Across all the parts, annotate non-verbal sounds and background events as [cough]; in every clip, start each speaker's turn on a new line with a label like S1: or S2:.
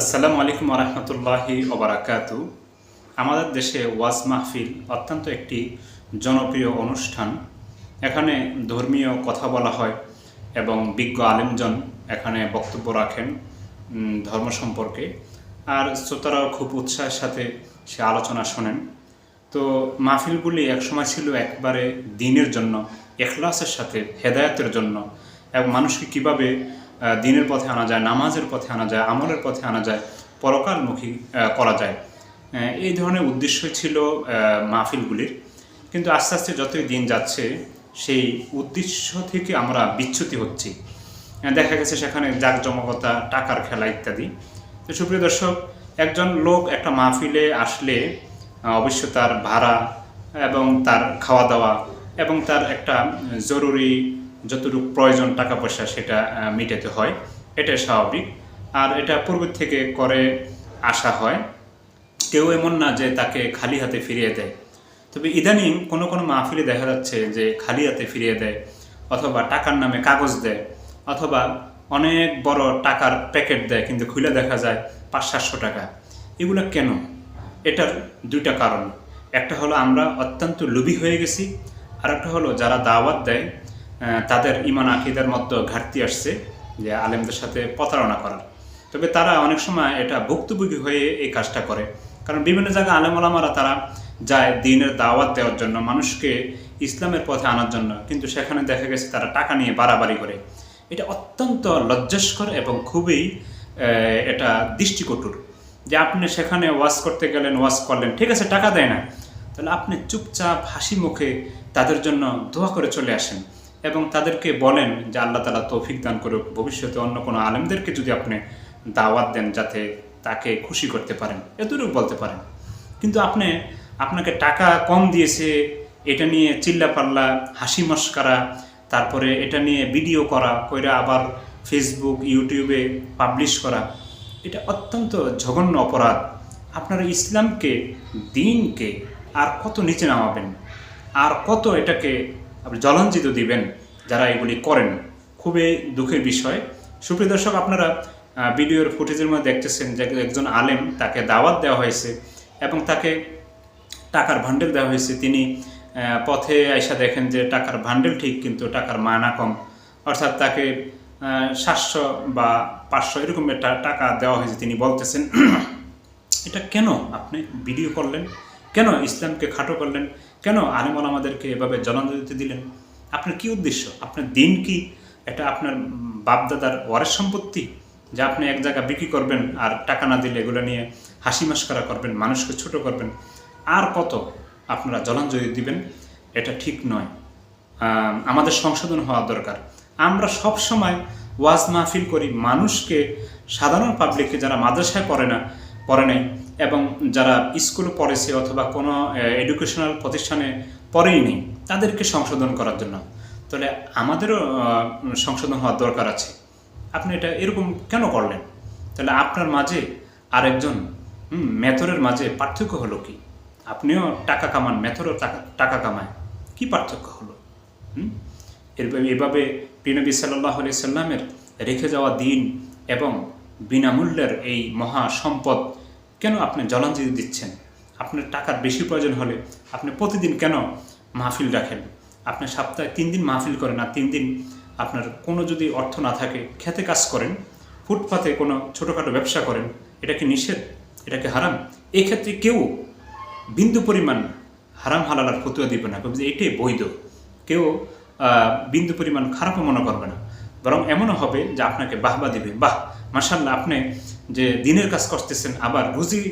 S1: আসসালামু আলাইকুম রহমতুল্লাহি ওবরাকাতু আমাদের দেশে ওয়াজ মাহফিল অত্যন্ত একটি জনপ্রিয় অনুষ্ঠান। এখানে ধর্মীয় কথা বলা হয় এবং বিজ্ঞ আলেমজন এখানে বক্তব্য রাখেন ধর্ম সম্পর্কে। আর শ্রোতারাও খুব উৎসাহের সাথে সে আলোচনা শোনেন। তো মাহফিলগুলি একসময় ছিল একবারে দিনের জন্য, এখলাসের সাথে, হেদায়তের জন্য। এবং মানুষকে কীভাবে দিনের পথে আনা যায়, নামাজের পথে আনা যায়, আমলের পথে আনা যায়, পরকালমুখী করা যায়। এই ধরনের উদ্দেশ্য ছিল মাহফিলগুলির। কিন্তু আস্তে আস্তে যতই দিন যাচ্ছে, সেই উদ্দেশ্য থেকে আমরা বিচ্যুতি হচ্ছি। দেখা গেছে সেখানে জাঁকজমকতা, টাকার খেলা ইত্যাদি। তো সুপ্রিয় দর্শক, একজন লোক একটা মাহফিলে আসলে অবশ্য তার ভাড়া এবং তার খাওয়া দাওয়া এবং তার একটা জরুরি যতটুকু প্রয়োজন টাকা পয়সা সেটা মিটাতে হয়। এটা স্বাভাবিক। আর এটা পূর্বের থেকে করে আসা হয়। কেউ এমন না যে তাকে খালি হাতে ফিরিয়ে দেয়। তবে ইদানিং কোনো কোনো মাহফিলে দেখা যাচ্ছে যে খালি হাতে ফিরিয়ে দেয়, অথবা টাকার নামে কাগজ দেয়, অথবা অনেক বড় টাকার প্যাকেট দেয়, কিন্তু খুলে দেখা যায় পাঁচ সাতশো টাকা। এগুলো কেন? এটার দুইটা কারণ। একটা হলো আমরা অত্যন্ত লোভী হয়ে গেছি আর একটা হলো যারা দাওয়াত দেয় তাদের ইমান আকিদার মধ্যে ঘাটতি আসছে যে আলেমদের সাথে প্রতারণা করার। তবে তারা অনেক সময় এটা ভুক্তভোগী হয়ে এই কাজটা করে। কারণ বিভিন্ন জায়গায় আলেমলামারা তারা যায় দিনের দাওয়াত দেওয়ার জন্য, মানুষকে ইসলামের পথে আনার জন্য, কিন্তু সেখানে দেখা গেছে তারা টাকা নিয়ে বাড়াবাড়ি করে। এটা অত্যন্ত লজ্জাস্কর এবং খুবই এটা দৃষ্টিকটুর। যে আপনি সেখানে ওয়াজ করতে গেলেন, ওয়াজ করলেন, ঠিক আছে, টাকা দেয় না। তাহলে আপনি চুপচাপ হাসি মুখে তাদের জন্য দোয়া করে চলে আসেন। এবং তাদেরকে বলেন যে আল্লাহ তালা তৌফিক দান করুক, ভবিষ্যতে অন্য কোনো আলেমদেরকে যদি আপনি দাওয়াত দেন যাতে তাকে খুশি করতে পারেন। এতটুকু বলতে পারেন। কিন্তু আপনি, আপনাকে টাকা কম দিয়েছে, এটা নিয়ে চিল্লা পাল্লা হাসি মস্কারা, তারপরে এটা নিয়ে ভিডিও করা, কইরা আবার ফেসবুক ইউটিউবে পাবলিশ করা, এটা অত্যন্ত জঘন্য অপরাধ। আপনারা ইসলামকে, দিনকে আর কত নিচে নামাবেন? আর কত এটাকে আপনি জলাঞ্জিত দিবেন যারা এগুলি করেন। খুবই দুঃখের বিষয়। সুপ্রিয় দর্শক, আপনারা ভিডিওর ফুটেজের মধ্যে দেখতেছেন যে একজন আলেম তাকে দাওয়াত দেওয়া হয়েছে এবং তাকে টাকার ভান্ডেল দেওয়া হয়েছে। তিনি পথে আইসা দেখেন যে টাকার ভান্ডেল ঠিক, কিন্তু টাকার মায়না কম। অর্থাৎ তাকে সাতশো বা পাঁচশো এরকম একটা টাকা দেওয়া হয়েছে তিনি বলতেছেন। [clears throat] এটা কেন আপনি ভিডিও করলেন? কেন ইসলামকে খাটো করলেন? কেন আলেমন আমাদেরকে এভাবে জলাঞ্জলিতে দিলেন? আপনার কি উদ্দেশ্য? আপনার দিন কি এটা আপনার বাপদাদার ওয়ারের সম্পত্তি? যে আপনি এক জায়গা বিক্রি করবেন আর টাকা না দিলে এগুলো নিয়ে হাসি মাস্কারা করবেন, মানুষকে ছোট করবেন, আর কত আপনারা জলাঞ্জলি দিবেন, এটা ঠিক নয়। আমাদের সংশোধন হওয়া দরকার। আমরা সব সময় ওয়াজ মাহফিল করি, মানুষকে সাধারণ পাবলিককে যারা মাদ্রাসায় পড়ে না, পড়ে নাই এবং যারা স্কুলে পড়েছে অথবা কোনো এডুকেশনাল প্রতিষ্ঠানে পড়েই নেই তাদেরকে সংশোধন করার জন্য। তাহলে আমাদেরও সংশোধন হওয়ার দরকার আছে। আপনি এটা এরকম কেন করলেন? তাহলে আপনার মাঝে আরেকজন মেথরের মাঝে পার্থক্য হলো কি? আপনিও টাকা কামান, মেথরও টাকা টাকা কামায়। কি পার্থক্য হলো? এভাবে প্রিনবী সাল্লাহ আলি সাল্লামের রেখে যাওয়া দিন এবং বিনামূল্যের এই মহা সম্পদ কেন আপনি জলাঞ্জলি দিচ্ছেন? আপনার টাকার বেশি প্রয়োজন হলে আপনি প্রতিদিন কেন মাহফিল রাখেন? আপনি সপ্তাহে তিন দিন মাহফিল করেন আর তিন দিন আপনার কোনো যদি অর্থ না থাকে, খেতে কাজ করেন, ফুটপাতে কোনো ছোটোখাটো ব্যবসা করেন, এটা কি নিষেধ? এটা কি হারাম? এক্ষেত্রে কেউ বিন্দু পরিমাণ হারাম হালালার ফতুয়া দিবে না। যে এটাই বৈধ। কেউ বিন্দু পরিমাণ খারাপও মনে করবে না। বরং এমনও হবে যে আপনাকে বাহবা দিবে। বাহ মাসাল্লাহ আপনি যে দিনের কাজ করতেছেন, আবার রুজি,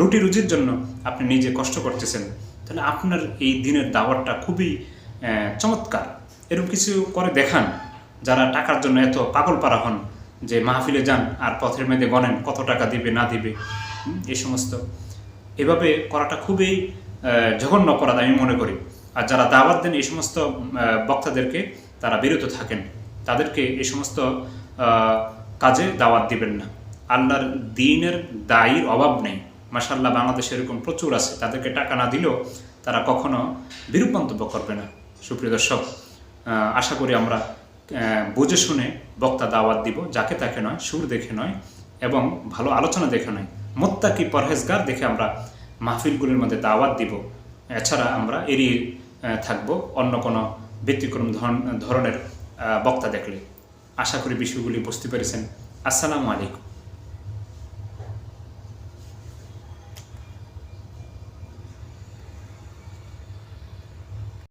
S1: রুটি রুজির জন্য আপনি নিজে কষ্ট করতেছেন। তাহলে আপনার এই দিনের দাওয়াতটা খুবই চমৎকার। এরকম কিছু করে দেখান, যারা টাকার জন্য এত পাগল পারা হন, যে মাহফিলে যান আর পথের মেয়েদে গণেন কত টাকা দিবে, না দিবে। এই সমস্ত। এভাবে করাটা খুবই জঘন্য অপরাধ আমি মনে করি। আর যারা দাওয়াত দেন, এই সমস্ত বক্তাদেরকে তারা বিরত থাকেন। তাদেরকে এই সমস্ত কাজে দাওয়াত দিবেন না। আল্লাহর দিনের দায়ীর অভাব নেই। মাসাল্লাহ বাংলাদেশে এরকম প্রচুর আছে। তাদেরকে টাকা না দিলেও তারা কখনো বিরূপ মন্তব্য করবে না। সুপ্রিয় দর্শক আশা করি আমরা বুঝে শুনে বক্তা দাওয়াত দিব। যাকে তাকে নয়, সুর দেখে নয় এবং ভালো আলোচনা দেখে নয়। মোত্তাকি পরহেজগার দেখে আমরা মাহফিলগুলির মধ্যে দাওয়াত দিব। এছাড়া আমরা এড়িয়ে থাকব অন্য কোনো ব্যতিক্রম ধরন- ধরনের বক্তা দেখলে। আশা করি বিষয়গুলি বুঝতে পেরেছেন। আসসালামু আলাইকুম।